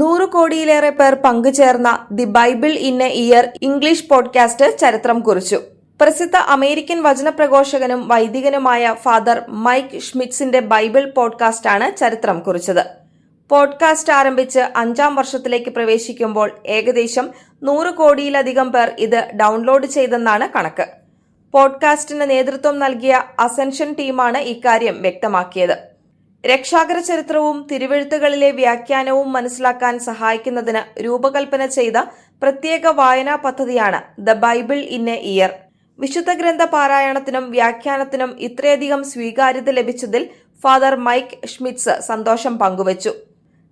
നൂറ് കോടിയിലേറെ പേർ പങ്കുചേർന്ന the Bible in a year English podcast ചരിത്രം കുറിച്ചു. പ്രസിദ്ധ അമേരിക്കൻ വചനപ്രഘോഷകനും വൈദികനുമായ ഫാദർ മൈക്ക് ഷ്മിറ്റ്സിന്റെ ബൈബിൾ പോഡ്കാസ്റ്റാണ് ചരിത്രം കുറിച്ചത്. പോഡ്കാസ്റ്റ് ആരംഭിച്ച് അഞ്ചാം വർഷത്തിലേക്ക് പ്രവേശിക്കുമ്പോൾ ഏകദേശം നൂറ് കോടിയിലധികം പേർ ഇത് ഡൗൺലോഡ് ചെയ്തെന്നാണ് കണക്ക്. പോഡ്കാസ്റ്റിന് നേതൃത്വം നൽകിയ അസെൻഷൻ ടീമാണ് ഇക്കാര്യം വ്യക്തമാക്കിയത്. രക്ഷാകര ചരിത്രവും തിരുവെഴുത്തുകളിലെ വ്യാഖ്യാനവും മനസ്സിലാക്കാൻ സഹായിക്കുന്നതിന് രൂപകൽപ്പന ചെയ്ത പ്രത്യേക വായനാ പദ്ധതിയാണ് the Bible in a year. വിശുദ്ധ ഗ്രന്ഥ പാരായണത്തിനും വ്യാഖ്യാനത്തിനും ഇത്രയധികം സ്വീകാര്യത ലഭിച്ചതിൽ ഫാദർ മൈക്ക് ഷ്മിറ്റ്സ് സന്തോഷം പങ്കുവച്ചു.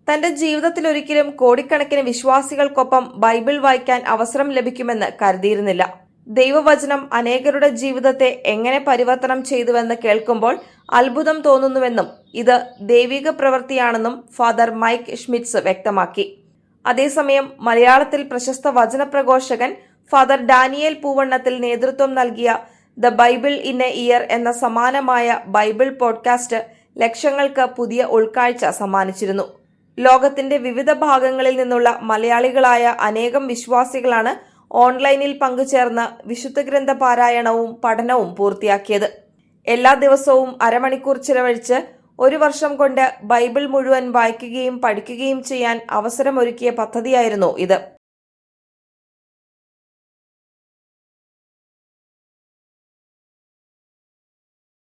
തന്റെ ജീവിതത്തിൽ ഒരിക്കലും കോടിക്കണക്കിന് വിശ്വാസികൾക്കൊപ്പം ബൈബിൾ വായിക്കാൻ അവസരം ലഭിക്കുമെന്ന് കരുതിയിരുന്നില്ല. ദൈവവചനം അനേകരുടെ ജീവിതത്തെ എങ്ങനെ പരിവർത്തനം ചെയ്തുവെന്ന് കേൾക്കുമ്പോൾ അത്ഭുതം തോന്നുന്നുവെന്നും ഇത് ദൈവിക പ്രവൃത്തിയാണെന്നും ഫാദർ മൈക്ക് ഷ്മിറ്റ്സ് വ്യക്തമാക്കി. അതേസമയം മലയാളത്തിൽ പ്രശസ്ത വചനപ്രഘോഷകൻ ഫാദർ ഡാനിയേൽ പൂവണ്ണത്തിൽ നേതൃത്വം നൽകിയ the Bible in a year എന്ന സമാനമായ ബൈബിൾ പോഡ്കാസ്റ്റ് ലക്ഷങ്ങൾക്ക് പുതിയ ഉൾക്കാഴ്ച സമ്മാനിച്ചിരുന്നു. ലോകത്തിന്റെ വിവിധ ഭാഗങ്ങളിൽ നിന്നുള്ള മലയാളികളായ അനേകം വിശ്വാസികളാണ് ഓൺലൈനിൽ പങ്കുചേർന്ന് വിശുദ്ധ ഗ്രന്ഥ പാരായണവും പഠനവും പൂർത്തിയാക്കിയത്. എല്ലാ ദിവസവും അരമണിക്കൂർ ചിലവഴിച്ച് ഒരു വർഷം കൊണ്ട് ബൈബിൾ മുഴുവൻ വായിക്കുകയും പഠിക്കുകയും ചെയ്യാൻ അവസരമൊരുക്കിയ പദ്ധതിയായിരുന്നു ഇത്.